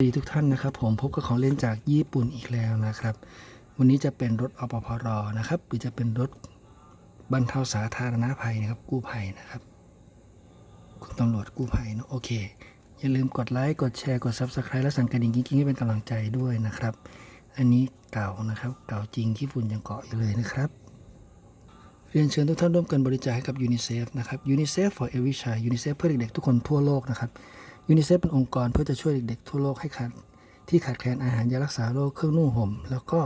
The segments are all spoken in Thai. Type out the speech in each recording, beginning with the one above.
สวัสดีทุกท่านนะครับผมพบกับของเล่นจากญี่ปุ่นอีกแล้วนะครับ วันนี้จะเป็นรถอปพรนะครับหรือจะเป็นรถบรรเทาสาธารณภัยนะครับ กู้ภัยนะครับคุณตำรวจกู้ภัยเนอะโอเค อย่าลืมกดไลค์กดแชร์กด Subscribe และสั่นกระดิ่งกิ๊งๆให้เป็นกำลังใจด้วยนะครับ อันนี้เก่านะครับ เก่าจริงที่ฝุ่นยังเกาะอยู่เลยนะครับ เรียนเชิญทุกท่านร่วมกันบริจาคให้กับยูนิเซฟนะครับ UNICEF for every child UNICEF เพื่อเด็กๆทุกคนทั่วโลกนะครับ ยูนิเซฟเป็นองค์กรเพื่อจะช่วยเด็กๆทั่วโลกให้ขาดที่ขาดแคลนอาหารยารักษาโรคเครื่องนุ่งห่ม แล้วก็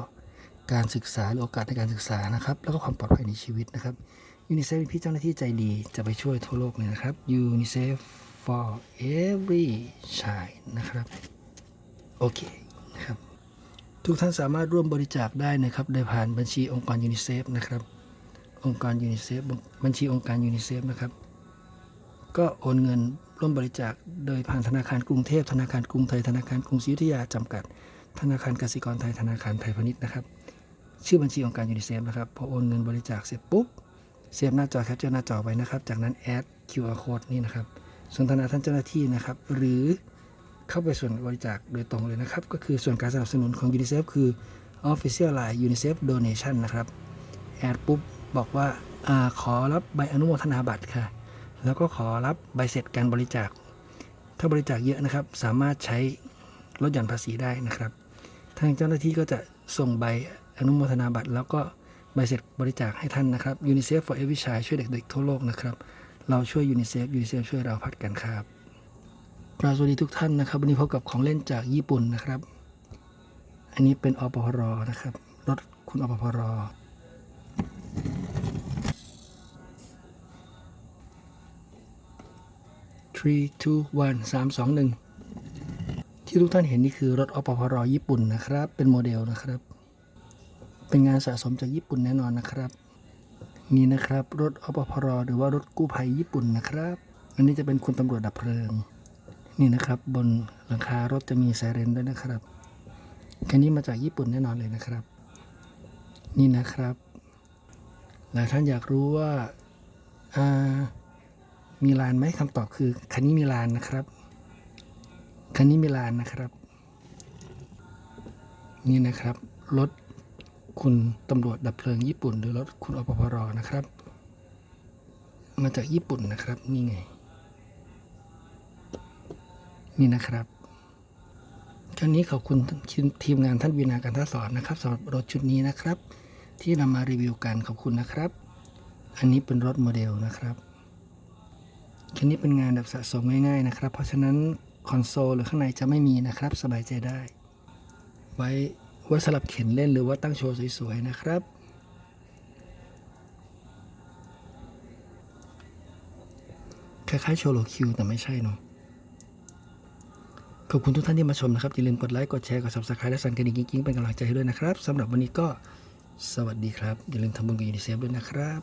การศึกษาหรือโอกาสในการศึกษานะครับ แล้วก็ความปลอดภัยในชีวิตนะครับยูนิเซฟมีพี่เจ้าหน้าที่ใจดีจะไปช่วยทั่วโลกเลยนะครับยูนิเซฟ for every child นะครับ โอเคนะครับ ทุกท่านสามารถร่วมบริจาคได้นะครับ โดยผ่านบัญชีองค์กรยูนิเซฟนะครับ องค์กรยูนิเซฟบัญชีองค์การยูนิเซฟนะครับ ก็โอนเงินร่วมบริจาคโดยผ่านธนาคารกรุงเทพธนาคารกรุงไทยธนาคารกรุงศรีอยุธยาจำกัด ธนาคารกสิกรไทยธนาคารไทยพาณิชย์นะครับ ชื่อบัญชีองค์การยูนิเซฟนะครับพอโอนเงินบริจาคเสร็จปุ๊บเสียบหน้าจอแคปเจอร์หน้าจอไว้นะครับ จากนั้นแอด QR code นี่นะครับสนทนาท่านเจ้าหน้าที่นะครับ หรือเข้าไปส่วนบริจาคโดยตรงเลยนะครับ ก็คือส่วนการสนับสนุนของยูนิเซฟคือ Official Line UNICEF Donation นะครับ แอดปุ๊บบอกว่าอาขอรับใบอนุโมทนาบัตรค่ะ แล้วก็ขอรับใบเสร็จการบริจาค ถ้าบริจาคเยอะนะครับ สามารถใช้ลดหย่อนภาษีได้นะครับ ทางเจ้าหน้าที่ก็จะส่งใบอนุโมทนาบัตร แล้วก็ใบเสร็จบริจาคให้ท่านนะครับ UNICEF for every child ช่วยเด็กๆทั่วโลกนะครับ เราช่วย UNICEF UNICEF ช่วยเราพัดกันครับกราบสวัสดีทุกท่านนะครับ วันนี้พบกับของเล่นจากญี่ปุ่นนะครับ อันนี้เป็นอปพรนะครับ รถคุณอปพร three two one สามสองหนึ่งที่ทุกท่านเห็นนี่คือรถอปพรญี่ปุ่นนะครับ เป็นโมเดลนะครับ เป็นงานสะสมจากญี่ปุ่นแน่นอนนะครับ นี่นะครับรถอปพรหรือว่ารถกู้ภัยญี่ปุ่นนะครับ อันนี้จะเป็นคุณตำรวจดับเพลิง นี่นะครับบนหลังคารถจะมีไซเรนด้วยนะครับคันนี้มาจากญี่ปุ่นแน่นอนเลยนะครับ นี่นะครับ หลายท่านอยากรู้ว่าอ่า มีลานไหมคำตอบคือคันนี้มีลานนะครับคันนี้มีลานนะครับ นี่นะครับรถคุณตำรวจดับเพลิงญี่ปุ่น หรือรถคุณอปพรนะครับ มาจากญี่ปุ่นนะครับนี่ไง นี่นะครับครั้นี้ขอบคุณทีมงานท่านวีนาการทัศสอนนะครับสำหรับรถชุดนี้นะครับ ที่นำมารีวิวกันขอบคุณนะครับ อันนี้เป็นรถโมเดลนะครับ คันนี้เป็นงานแบบสะสมง่ายๆนะครับ เพราะฉะนั้นคอนโซลหรือข้างในจะไม่มีนะครับ สบายใจได้ ไว้ไว้สลับเข็นเล่นหรือว่าตั้งโชว์สวยๆนะครับ คล้ายๆโชว์โลคิวแต่ไม่ใช่เนาะขอบคุณทุกท่านที่มาชมนะครับ อย่าลืมกดไลค์ กดแชร์ กด subscribe และสั่นกระดิ่งกิ๊งๆเป็นกำลังใจให้ด้วยนะครับสำหรับวันนี้ก็สวัสดีครับ อย่าลืมทำบุญกับยูนิเซฟด้วยนะครับ